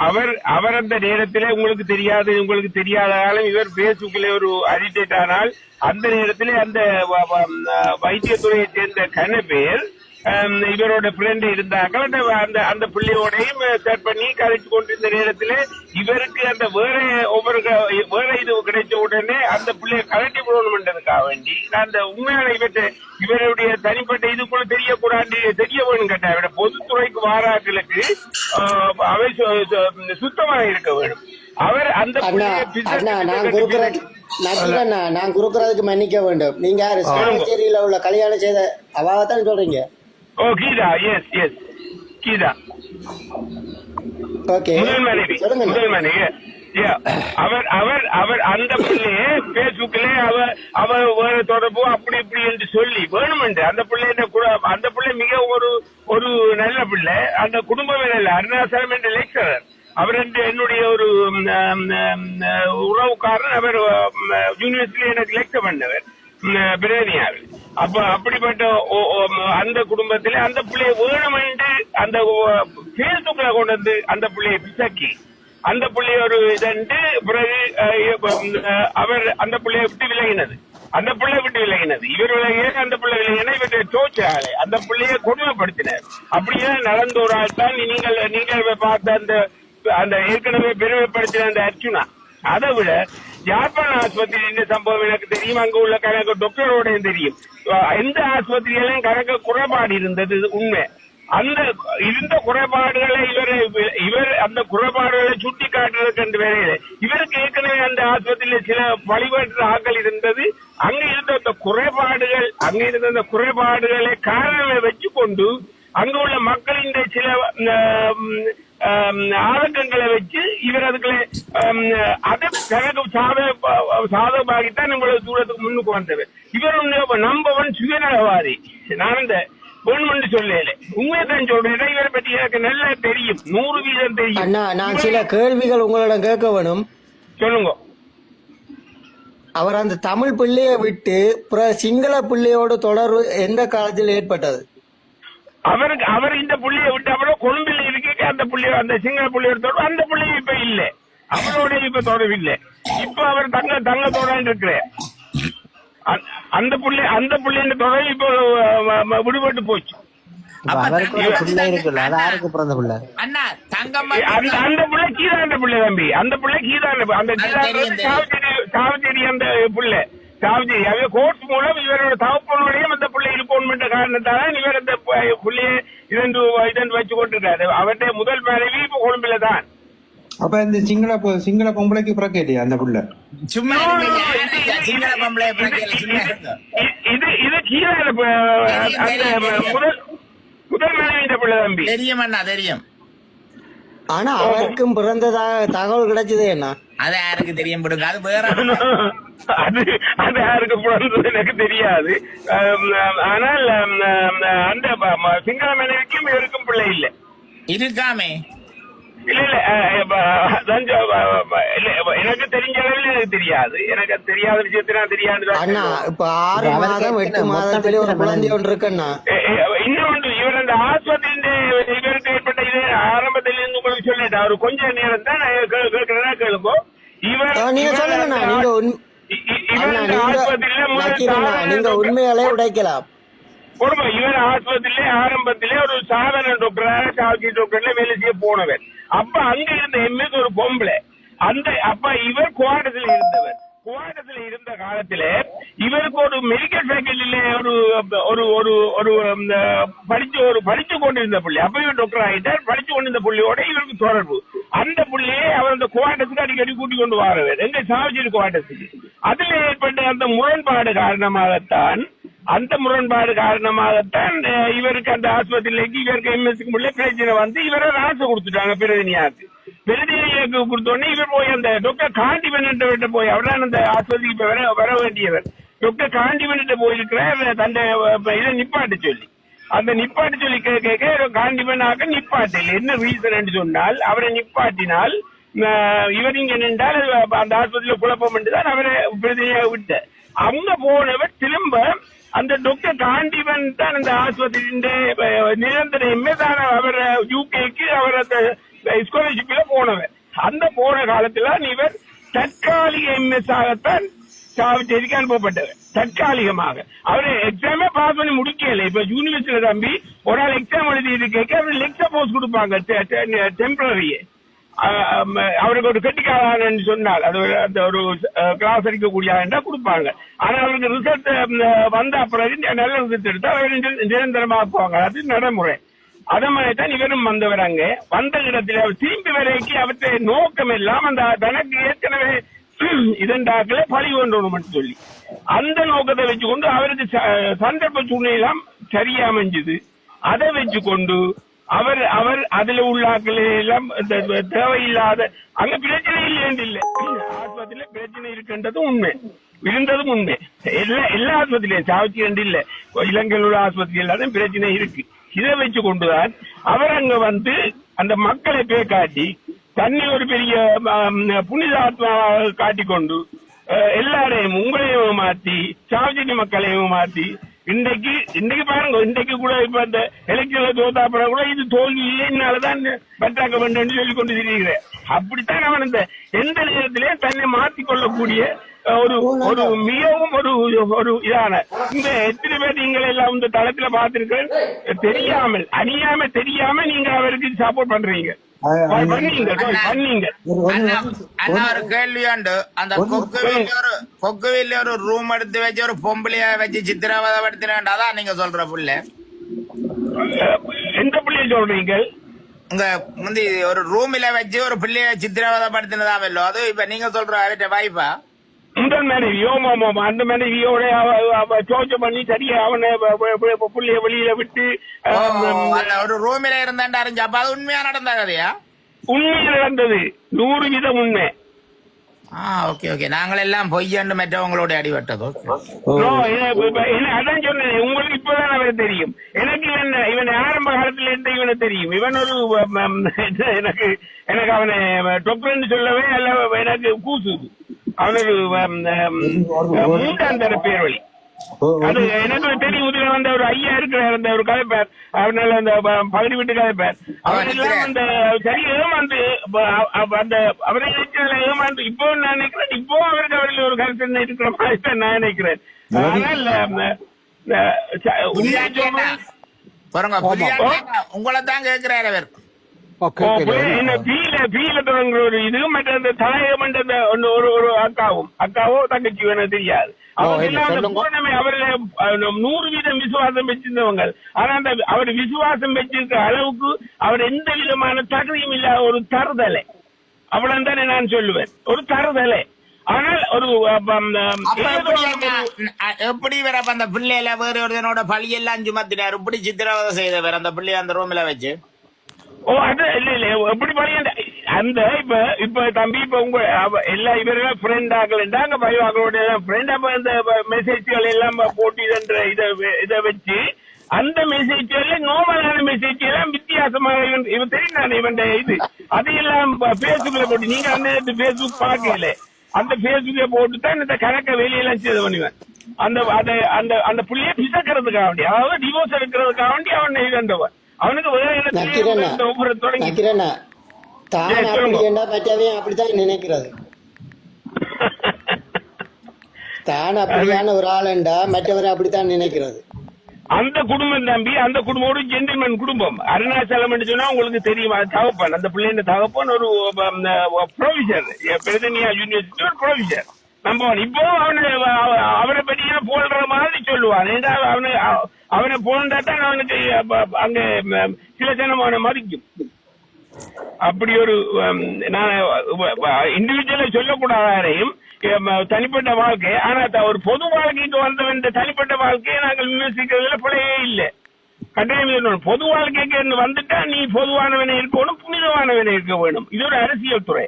அவர் அவர் அந்த நேரத்திலே உங்களுக்கு தெரியாது உங்களுக்கு தெரியாதாலும் இவர் பேஸ்புக்கில் ஒரு அடிட்டேட் ஆனால் அந்த நேரத்திலே அந்த வைத்தியத்துறையை சேர்ந்த கன பேர் இவரோட ஃப்ரெண்ட் இருந்தாங்க. அந்த அந்த அந்த பிள்ளையோடையும் செட் பண்ணி கதைச்சு கொண்டிருந்த நேரத்திலே இவருக்கு அந்த வேற ஒவ்வொரு வேற இது கிடைச்ச உடனே அந்த பிள்ளைய கலட்டி போடணும்ன்றதுக்காக வேண்டி நான் அந்த உண்மையான இவற்றை இவருடைய தனிப்பட்ட இதுக்குள்ள தெரியக்கூடாது தெரிய வேணும் கேட்டா இவர பொதுத்துறைக்கு வாராக்களுக்கு அவை சுத்தமாக இருக்க வேணும் அவர் அந்த நான் குறுக்குறதுக்கு மன்னிக்க வேண்டும். நீங்க யாரு? சாவச்சேரியில உள்ள கல்யாணம் செய்த அவாவத்தான் சொல்றீங்க. ஓ Geetha yes yes Geetha okay முதல் மனைவி. முதல் மனைவி. அவர் அவர் அவர் அந்த பிள்ளையே பேஸ்புக்ல அவ அவ வேற தொடர்பு அப்படி இப்படி என்று சொல்லி வேணுமென்று அந்த பிள்ளை அந்த பிள்ளை மிக ஒரு ஒரு நல்ல பிள்ளை. அந்த குடும்பமே நல்ல அருணாசலம் என்ற லெக்சரர் அவர் என்று என்னுடைய ஒரு உறவுக்காரன் அவர் யூனிவர்சிட்டியில எனக்கு லெக்சர் பண்ணவர். பிரேனியாவில் அப்ப அப்படிப்பட்ட அந்த குடும்பத்திலே அந்த பிள்ளையை வேணுமென்று அந்த பேஸ்புக்ல கொண்டு வந்து அந்த பிள்ளையை பிசக்கி அந்த பிள்ளைய ஒரு இதண்டு பிறகு அவர் அந்த பிள்ளையை விட்டு விலகினது. அந்த பிள்ளை விட்டு விலகினது. இவர் விலகின அந்த பிள்ளை விலகினா இவற்றை தோச்ச அந்த பிள்ளையை கொடுமைப்படுத்தினார். அப்படியே நடந்த ஒரு ஆள் தான் நீங்கள் நீங்கள் பார்த்த அந்த அந்த ஏற்கனவே பெருமைப்படுத்தின அந்த அர்ச்சுனா அதை விட ஜாப்பான் ஆஸ்பத்திரி இந்த சம்பவம் எனக்கு தெரியும்? அங்க உள்ள கணக்கு டாக்டரோடையும் தெரியும். எந்த ஆஸ்பத்திரியிலும் கணக்கு குறைபாடு இருந்தது உண்மை. அந்த இருந்த குறைபாடுகளை இவர் இவர் அந்த குறைபாடுகளை சுட்டி காட்டுறதுக்கு என்று வேலையில. இவருக்கு ஏற்கனவே அந்த ஆஸ்பத்திரியில சில வழிபாட்டு ஆக்கள் இருந்தது. அங்க இருந்த அந்த குறைபாடுகள் அங்க இருந்த அந்த குறைபாடுகளை காரணங்களை வச்சு கொண்டு அங்க உள்ள மக்களின் சில ஆதங்கங்களை வச்சு இவர் அதுக்குள்ள அதை தனக்கு சாத சாதகமாகித்தான் இவ்வளவு தூரத்துக்கு முன்னுக்கு வந்தவர். இவர் நம்பவன் சுயநலவாதி. நான் இந்த வேணுமென்று சொல்லல உண்மையை தான் சொல்றேன். இவரை பற்றி எனக்கு நல்லா தெரியும். நூறு வீதம் தெரியும். அண்ணா நான் சில கேள்விகள் உங்களிடம் கேட்க வேணும். சொல்லுங்க. அவர் அந்த தமிழ் பிள்ளையை விட்டு பிற சிங்கள பிள்ளையோட தொடர்பு எந்த காலத்தில் ஏற்பட்டது? அவருக்கு அவர் இந்த புள்ளைய விட்டு அப்புறம் கொழும்பில் இருக்க அந்த புள்ளைய அந்த சிங்கள புள்ளையோட தொடர்பு அந்த புள்ளைய இப்ப இல்ல. அவரோட இப்ப தொடர்பு இல்ல. இப்ப அவர் தங்க தங்கத்தோட இருக்கிற அந்த புள்ளை அந்த புள்ளைய தொடர்பு இப்போ விடுபட்டு போச்சு. பிள்ளை பிள்ளை. அந்த அந்த புள்ள கீதாண்ட புள்ள தம்பி. அந்த புள்ள கீதாண்ட அந்த சாவச்சேரி அந்த புள்ள. சாவச்சேரி அவங்க கோர்ட் மூலம் இவரோட தகப்பனுடையும் அந்த புள்ளை இருக்கணும்ன்ற காரணத்தால இவர் அந்த புள்ளைய இதன்று இதன்று வச்சு கொண்டிருக்காரு. அவருடைய முதல் மனைவி இப்ப கொழும்புல தான். அப்ப இந்த சிங்கள சிங்கள பொம்பளைக்கு பிறக்கலையா அந்த புள்ள? சும்மா சிங்கள பொம்பளை இது இது அந்த முதல் முதல் மனைவி புள்ள தம்பி. தெரியும் அண்ணா தெரியும். ஆனா அவருக்கும் பிறந்ததாக தகவல் கிடைச்சது என்ன? அது யாருக்கு தெரியும் விடுங்க அது வேற அது அது யாருக்கு பிறந்தது எனக்கு தெரியாது. ஆனால் அந்த சிங்கள மனைவிக்கும் இவருக்கும் பிள்ளை இல்ல. இருக்காமே. இல்ல இல்ல எனக்கு தெரிஞ்ச அளவில் எனக்கு தெரியாது. எனக்கு தெரியாத விஷயத்தை நான் தெரியாது அண்ணா இப்ப ஆறு மாதம் எட்டு? மாதத்திலே ஒரு குழந்தை ஒன்று இருக்குண்ணா. இன்னொன்று இவர் அந்த ஆஸ்பத்திரி இவருக்கு ஆரம்பத்தில் இருந்து உங்களுக்கு சொல்லிட்டேன். அவர் கொஞ்ச நேரம் தான் கேட்கிறதா கேளுங்க. இவர் நீங்க சொல்லுங்கண்ணா. நீங்க உண்மையாலே உடைக்கலாம். பொறுமை இவர் ஆஸ்பத்திரியிலே ஆரம்பத்திலே ஒரு சாதாரண டாக்டராக சாவச்சி டாக்டர்ல வேலை செய்ய போனவர். அப்ப அங்க இருந்த எம்எஸ் ஒரு பொம்பளை. அந்த அப்ப இவர் குவாட்டத்தில் இருந்தவர். குவாட்டத்தில் இருந்த காலத்திலே இவருக்கு ஒரு மெடிக்கல் ஃபேக்கல்டில ஒரு ஒரு ஒரு ஒரு படிச்சு ஒரு படிச்சு கொண்டிருந்த புள்ளி. அப்ப இவர் டாக்டர் ஆகிட்டார் படிச்சு கொண்டிருந்த புள்ளியோட இவருக்கு தொடர்பு. அந்த புள்ளியே அவர் அந்த குவாட்டத்துக்கு அடிக்கடி கூட்டி கொண்டு வரவர். எங்க சாவச்சி குவாட்டத்துக்கு. அதுல ஏற்பட்ட அந்த முரண்பாடு காரணமாகத்தான் அந்த முரண்பாடு காரணமாகத்தான் இவருக்கு அந்த ஆஸ்பத்திரிக்கு இவருக்கு எம்எஸ்க்கு முள்ளே பிரச்சனை வந்து இவரை ராசை கொடுத்துட்டாங்க பிரதினியாக்கு பிரதிநிதியாக்கு கொடுத்தோடனே இவர் போய் அந்த டாக்டர் விட்டு போய் அவர் தான் அந்த ஆஸ்பத்திரிக்கு இப்ப வர வர வேண்டியவர். டாக்டர் காண்டிபென்ட் போயிருக்கிறார் தன்னை அஹ், இதை நிப்பாட்டு சொல்லி. அந்த நிப்பாட்டு சொல்லி கே- கேட்க காண்டிபென்டாக நிப்பாட்டு என்ன ரீசன் சொன்னால் அவரை நிப்பாட்டினால் இவர் இங்க நின்றால் அந்த ஆஸ்பத்திரியில குழப்பம் என்று தான் அவரை பிரதிநிதியாக விட்ட அங்க போனவர் திரும்ப அந்த டாக்டர் காண்டிவன் தான் அந்த ஆஸ்பத்திரியின் நிரந்தர எம்ஏ தான் அவர் யூகேக்கு அவர் அந்த ஸ்காலர்ஷிப்ல போனவர் அந்த போன காலத்துல இவர் தற்காலிக எம்எஸ் ஆகத்தான் சாவச்சேரிக்கு அனுப்பப்பட்டவர். தற்காலிகமாக. அவரு எக்ஸாமே பாஸ் பண்ணி முடிக்கல. இப்ப யூனிவர்சிட்டியில தம்பி ஒரு ஆள் எக்ஸாம் எழுதி கேட்க அவர் லெக்சர் போஸ்ட் கொடுப்பாங்க. டெம்பரரியே அவருக்கு ஒரு கெட்டிக்காரன்னு சொன்னால் அது ஒரு- அந்த ஒரு கிளாஸ் அடிக்கக்கூடிய ஆண்டா கொடுப்பாங்க. ஆனா அவருக்கு ரிசல்ட் வந்த பிறகு நல்ல ரிசல்ட் எடுத்தா அவர் நிரந்தரமாக்குவாங்க அது நடைமுறை. அத மாதிரிதான் இவரும் வந்தவர் அங்க. வந்த இடத்துல அவர் திரும்பி வரைக்கு அவற்றை நோக்கம் எல்லாம் அந்த தனக்கு ஏற்கனவே இதண்டாக்களே பழி கொண்டோம் சொல்லி. அந்த நோக்கத்தை வச்சுக்கொண்டு அவருக்கு ச- சந்தர்ப்ப சூழ்நிலாம் சரியா அமைஞ்சது. அதை வச்சுக்கொண்டு அவர் அவர் அதுல உள்ளாக்கள் எல்லாம் தேவையில்லாத அங்க பிரச்சனை இல்லைன்னு இல்லை. ஆஸ்பத்திரியில பிரச்சனை இருக்குன்றது உண்மை. இருந்ததும் உண்மை. எல்லா எல்லா ஆஸ்பத்திரியும் சாவச்சி ரெண்டு இல்ல. இலங்கையில் உள்ள ஆஸ்பத்திரி எல்லாத்தையும் பிரச்சனை இருக்கு. இதை வச்சு கொண்டுதான் அவர் அங்க வந்து அந்த மக்களை பே காட்டி தன்னை ஒரு பெரிய புனித ஆத்மா காட்டிக்கொண்டு எல்லாரையும் உங்களையும் மாத்தி சாவஜினி மக்களையும் மாத்தி இன்றைக்கு இன்றைக்கு பாருங்க இன்றைக்கு கூட இப்ப அந்த எலெக்ஷன்ல தோத்தா கூட இது தோல்வி இல்லைன்னாலதான் பற்றாக்க வேண்டும் சொல்லி கொண்டு திரிகிறேன் அப்படித்தான் அவன் இந்த எந்த நேரத்திலயும் தன்னை மாத்திக் கொள்ளக்கூடிய ஒரு ஒரு மிகவும் ஒரு ஒரு இதான. இந்த எத்தனை பேர் நீங்கள் எல்லாம் இந்த தளத்துல பார்த்திருக்கிறேன்? தெரியாமல் அறியாம தெரியாம நீங்க அவருக்கு சப்போர்ட் பண்றீங்க. ஒரு- ஒரு அண்ணா நிமிஷம். அண்ணா ஒரு கேள்வி உண்டு. அந்த கொக்குவில ஒரு கொக்குவில ஒரு ரூம் எடுத்து வச்சு ஒரு பொம்பளைய வச்சு சித்திரவதப்படுத்தினா அதான் நீங்க சொல்ற புள்ள. எந்த பிள்ளைய சொல்றீங்க? உங்க முந்தி ஒரு ரூம்ல வச்சு ஒரு பிள்ளைய சித்திரவதப்படுத்தினதாமல்லோ அது இப்ப நீங்க சொல்ற அவர்கிட்ட வாய்ப்பா முதல் மனைவியோ அந்த மனைவியோட சோச்சம் பண்ணி சரியா அவனை புள்ளைய வெளியில விட்டு ஒரு ரூம்ல இருந்தாண்டா அப்ப அது உண்மையா நடந்த கதையா உண்மை நடந்தது. நூறு வீதம் உண்மை. ஆ ஓகே ஓகே நாங்கள் எல்லாம் பொய்யண்டு மற்றவங்களோட அடிபட்டது. அதான் சொன்னேன். உங்களுக்கு இப்பதான் அவரை தெரியும். எனக்கு இவன் இவன் ஆரம்ப காலத்துல இருந்து இவனை தெரியும். இவன் ஒரு எனக்கு எனக்கு அவனை டொக்டர்னு சொல்லவே அல்ல எனக்கு கூசுது. அவனொரு மூன்றாம் தர பேர் வழி அது எனக்கு தெரியும் இதுல வந்து ஒரு ஐயா இருக்கிறார் அந்த ஒரு கதைப்பார். அவனால அந்த பகுதி விட்டு கதைப்பார். அவர் எல்லாம் அந்த சரி ஏமாந்து அந்த அவரை நினைச்சதுல ஏமாந்து இப்போ நான் நினைக்கிறேன் இப்போ அவருக்கு அவரில் ஒரு கருத்து இருக்கிற மாதிரி தான் நான் நினைக்கிறேன். ஆனால் உங்களை தான் கேட்கிறாரு அவர். ஒரு இது மற்ற அந்த தலையம் அந்த ஒண்ணு ஒரு ஒரு அக்காவும் அக்காவோ தங்கச்சி எனக்கு தெரியாது நூறு வீதம் விசுவாசம் வச்சிருந்தவங்க ஆனா அந்த அவர் விசுவாசம் வச்சிருக்கிற அளவுக்கு அவர் எந்த விதமான தகுதியும் இல்லாத ஒரு தருதலை அவ்வளவு தானே நான் சொல்லுவேன் ஒரு தருதலை ஆனால் ஒரு எப்படி வேற அந்த பிள்ளையில வேற ஒருத்தனோட பழியெல்லாம் சுமத்தினார் இப்படி சித்திரவதை செய்தவர் அந்த பிள்ளைய அந்த ரூம்ல வச்சு ஓ அது இல்ல இல்ல எப்படி பண்ணி அந்த இப்ப இப்ப தம்பி இப்ப உங்க எல்லா இவரெல்லாம் ஃப்ரெண்ட் ஆகலண்டா? அங்க பையன் ஆகலோட ஃப்ரெண்ட் அப்ப இந்த மெசேஜ்கள் எல்லாம் போட்டி இதை இதை இத வச்சு அந்த மெசேஜ்கள் நார்மலான மெசேஜ் எல்லாம் வித்தியாசமாக இவன் இவன் தெரியும் நான் இவன் இது. அதையெல்லாம் பேஸ்புக்ல போட்டு நீங்க அந்த பேஸ்புக் பார்க்கல. அந்த பேஸ்புக்ல போட்டு தான் இந்த கணக்க வெளியெல்லாம் செய்து பண்ணுவேன் அந்த அந்த அந்த அந்த புள்ளைய பிசக்கிறதுக்காக வேண்டி அதாவது டிவோர்ஸ் எடுக்கிறதுக்காக வேண்டி அவன் இதன்றவன் அவனுக்கு தான் அப்படி. என்ன அப்படித்தான் நினைக்கிறது. தான் அப்படியான ஒரு ஆளுண்டா மற்றவரை அப்படித்தான் நினைக்கிறது. அந்த குடும்பம் தம்பி அந்த குடும்பம் ஒரு ஜென்டில்மேன் குடும்பம். அருணாச்சலம் சொன்னா உங்களுக்கு தெரியும் தகப்பன். அந்த பிள்ளைங்க தகப்பன் ஒரு ப்ரொவிசர் பிரதனியா யூனிவர்சிட்டி ஒரு ப்ரொவிசர் நம்ம இப்போ அவனை அவனை அவரை போல்ற மாதிரி சொல்லுவான். ஏன்னா அவனை அவனை போன்றா தான் அவனுக்கு அங்க சில ஜனம் அவனை மதிக்கும். அப்படி ஒரு நான் இண்டிவிஜுவலா சொல்லக்கூடாத யாரையும் தனிப்பட்ட வாழ்க்கை ஆனா ஒரு பொது வாழ்க்கைக்கு வந்தவன் இந்த தனிப்பட்ட வாழ்க்கையை நாங்கள் விமர்சிக்கிறதுல பிழையே இல்லை. கட்டாயம் பொது வாழ்க்கைக்கு வந்துட்டா நீ பொதுவானவனை இருக்கணும் புனிதமானவனை இருக்க வேணும். இது ஒரு அரசியல் துறை.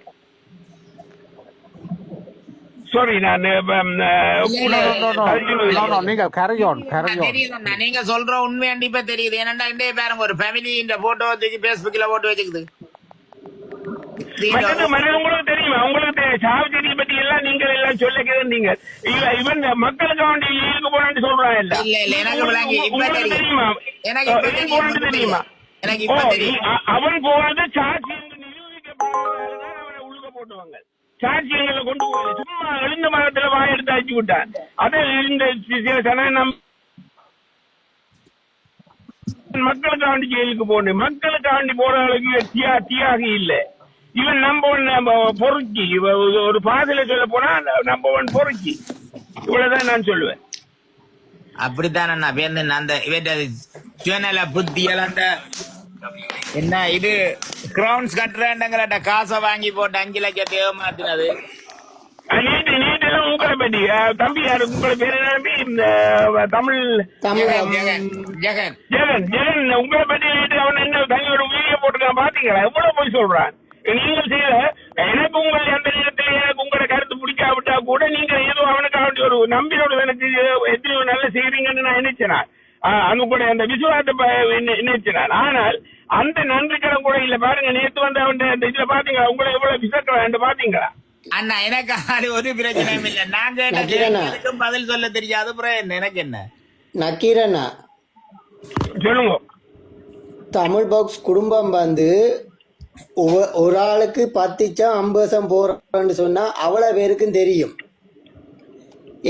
சாரி நான். நீங்க on. தெரியுதுண்ணா நீங்க சொல்ற உண்மை கண்டிப்பா தெரியுது. ஏன்னா இன்றைய பாருங்க ஒரு ஃபேமிலி இந்த போட்டோ தூக்கி பேஸ்புக்ல போட்டு வச்சுக்குது. உங்களுக்கு தெரியுமா? உங்களுக்கு பத்தி எல்லாம் நீங்கள் எல்லாம் சொல்லிக்கிறேன் நீங்க இவ- இவன் மக்களுக்கு வேண்டி லீவுக்கு போனான்னு சொல்றான் இல்ல. இல்ல, இல்ல, எனக்கு தெரியும். எனக்கு அவன் தெரியும், எனக்கு அவன் போனது சாட்சி என்று நீ போட்டவங்க. சாட்சியங்களை கொண்டு போய் சும்மா எழுந்த மரத்துல வாய் எடுத்து அடிச்சு விட்டான் அதை இருந்த சனம் மக்களுக்காண்டி ஜெயிலுக்கு போகணும் மக்களுக்காண்டி போற அளவுக்கு தியா தியாகி இல்லை. இவன் நம்பவன் நம்ம பொறுக்கி. இவ ஒரு பாதையில சொல்ல போனா நம்பவன் பொறுக்கி. இவ்வளவுதான் நான் சொல்லுவேன். அப்படித்தான் நான் பேருந்து அந்த இவற்ற சுயநல புத்தியல் அந்த என்ன இது? கிரவுண்ட்ஸ் கட்டுறேன்ங்கிற காசை வாங்கி போட்டு அஞ்சு லட்சத்தை ஏமாத்தினது உங்களை தம்பி யாரு? உங்களை பேர் என்ன தமிழ் ஜெகன் ஜெகன். ஜெகன் உங்களை நேற்று அவன் என்ன தனியோட வீடியோ போட்டுருக்கான் பாத்தீங்களா? எவ்வளவு போய் சொல்றான்? நீங்கள் செய்த எனக்கு உங்கள் அந்த நேரத்தில் எனக்கு உங்களோட கருத்து பிடிக்காவிட்டா கூட நீங்க ஏதோ அவனுக்கு ஒரு நம்பினோட எனக்கு எத்தனையோ நல்ல செய்றீங்கன்னு நான் நினைச்சேன்? அங்க கூட அந்த விசுவாசத்தை ப- நினை- நினைச்சேன் நான். ஆனால் அந்த நன்றி கடன் கூட இல்ல. பாருங்க நேத்து வந்து அவன் அந்த இதுல பாத்தீங்களா? உங்களை எவ்வளவு விசக்கலாம் பாத்தீங்களா? அண்ணா எனக்கு அது ஒரு பிரச்சனையும் இல்ல. நான் கேட்ட பதில் சொல்ல தெரியாது அப்புறம் என்ன எனக்கு என்ன? நக்கீரண்ணா. சொல்லுங்க. தமிழ் பாக்ஸ் குடும்பம் வந்து ஒரு ஆளுக்கு பத்துச்சம் ஐம்பதுசம் போறோம்னு சொன்னா அவ்வளவு பேருக்கும் தெரியும்.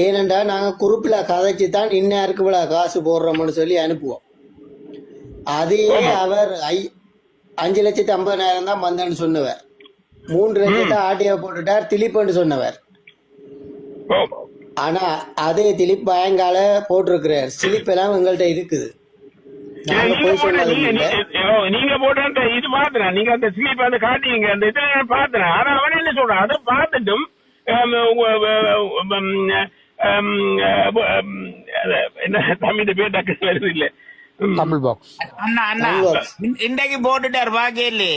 ஏனென்றா நாங்க குரூப்ல கதைச்சு தான் இன்னாருக்கு இவ்வளவு காசு போடுறோம்னு சொல்லி அனுப்புவோம். அதையே அவர் ஐ அஞ்சு லட்சத்தி ஐம்பதாயிரம் தான் வந்தேன்னு சொன்னவர். மூன்று லட்சத்தை ஆட்டியா போட்டுட்டார் திலீப்னு சொன்னவர். ஆனா அதே திலீப் பயங்கால போட்டிருக்கிறார். ஸ்லிப் எல்லாம் எங்கள்கிட்ட இருக்குது. நாங்க போட்ட இது பாத்துறேன். நீங்க அந்த ஸ்லீப் அந்த காட்டுவீங்க. அந்த நான் பாத்துறேன். ஆனா அவன் என்ன சொல்றான்? அதை பார்த்துட்டும் என்ன தமிழ் பேர் டக்கு வருது இல்ல. தமிழ் பாக்ஸ் அண்ணா அண்ணா இன்றைக்கு போட்டுட்டார் பாக்கியில்லே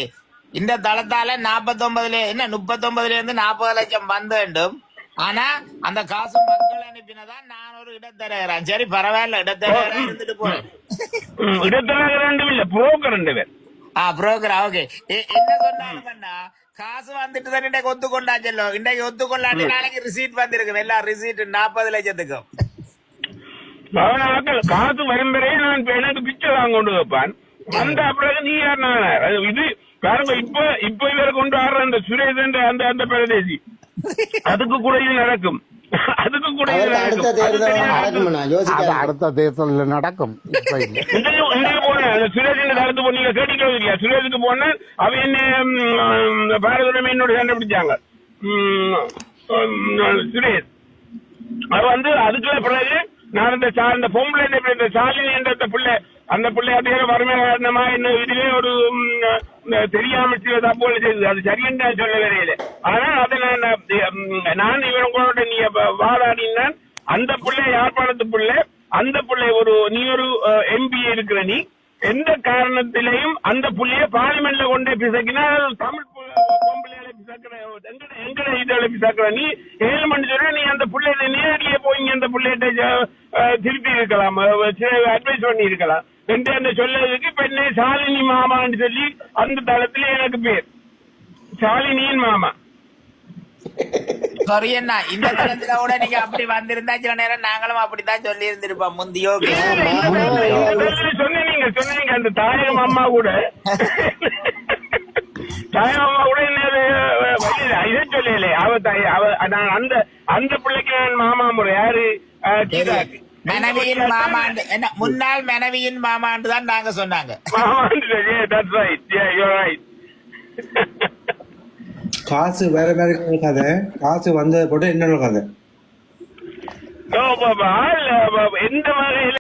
இந்த தளத்தால நாப்பத்தொன்பதுல என்ன முப்பத்தொன்பதுல இருந்து நாற்பது லட்சம் வந்த வேண்டும் ஆனா அந்த காசு மக்கள் அனுப்பினதான் நான் ஒரு இடத்தரகிறேன் சரி பரவாயில்ல இடத்தரகரா இருந்துட்டு போறேன் ரெண்டும் இல்ல புரோக்கர் ரெண்டு பேர் ஆ புரோக்கரா ஓகே என்ன சொன்னாலும் காசு வந்துட்டு தான் இன்றைக்கு ஒத்துக்கொண்டாச்சல்லோ இன்றைக்கு ஒத்துக்கொள்ளாட்டி நாளைக்கு ரிசீட் வந்திருக்கு எல்லா ரிசீட் நாற்பது லட்சத்துக்கும் அவனாக்கள் காசு வரும் வரை நான் எனக்கு பிச்சை வாங்க கொண்டு வைப்பான் வந்த பிறகு நீ யார் நான் இது பாருங்க இப்ப இப்ப இவரை கொண்டு வர்ற அந்த சுரேஷ் அந்த அந்த பிரதேசி அதுக்கு கூட இது நடக்கும் அதுக்கு கூட அடுத்த நடக்கும். தேர்தல் அது யோசிக்காத அடுத்த தேர்தலில் நடக்கும். இல்லையா? அவன் என்ன பாரதமே என்னோட சண்டை பிடிச்சாங்க. ம், ம், சுரேஷ். அது வந்து அதுக்குள்ள பிறகு நான் இந்த பொம்பளை என்ன இந்த சாலினி என்ற அந்த பிள்ளை அந்த பிள்ளை அப்படியே வறுமை காரணமா என்ன இதுவே ஒரு தெரியாம சில செய்தது. அது சரின்னு நான் சொல்ல வரையில. ஆனா அதை நான் நான் இவன் கூட நீ வாதாடினான் அந்த பிள்ளை யாழ்ப்பாணத்து பிள்ளை அந்த பிள்ளை ஒரு நீ ஒரு எம்பி இருக்கிற நீ எந்த காரணத்திலையும் அந்த புள்ளைய பார்லிமெண்ட்ல கொண்டே பிசக்கினா தமிழ் பு- பிசக்கிற எங்கட எங்கட இதால பிசக்கிற நீ ஏழு மணி சொன்னா நீ அந்த புள்ளைய நேரடியே போய் அந்த புள்ளையிட்ட திருப்பி இருக்கலாம் அட்வைஸ் பண்ணி இருக்கலாம். என்று அந்த சொல்லதுக்கு பெண்ணே சாலினி மாமான்னு சொல்லி அந்த தளத்துல எனக்கு பேர். சாலினியின் மாமா. சாரி அண்ணா இந்த தளத்துல கூட நீங்க அப்படி வந்திருந்தா சில நேரம் நாங்களும் அப்படித்தான் சொல்லி இருந்திருப்போம் முந்தியோ சொன்னீங்க சொன்னீங்க அந்த தாயகம் அம்மா கூட. தாயகம் அம்மா கூட இதை சொல்லல அவ தாய் அவ நான் அந்த அந்த பிள்ளைக்கு நான் மாமா முறை யாரு. மனைவியின் மாமாண்டு என்ன முன்னாள் மனைவியின் மாமாண்டு தான் நாங்க சொன்னாங்க. காசு வேற வேற கதை காசு வந்ததை போட்டு இன்னொரு கதை. எந்த வகையில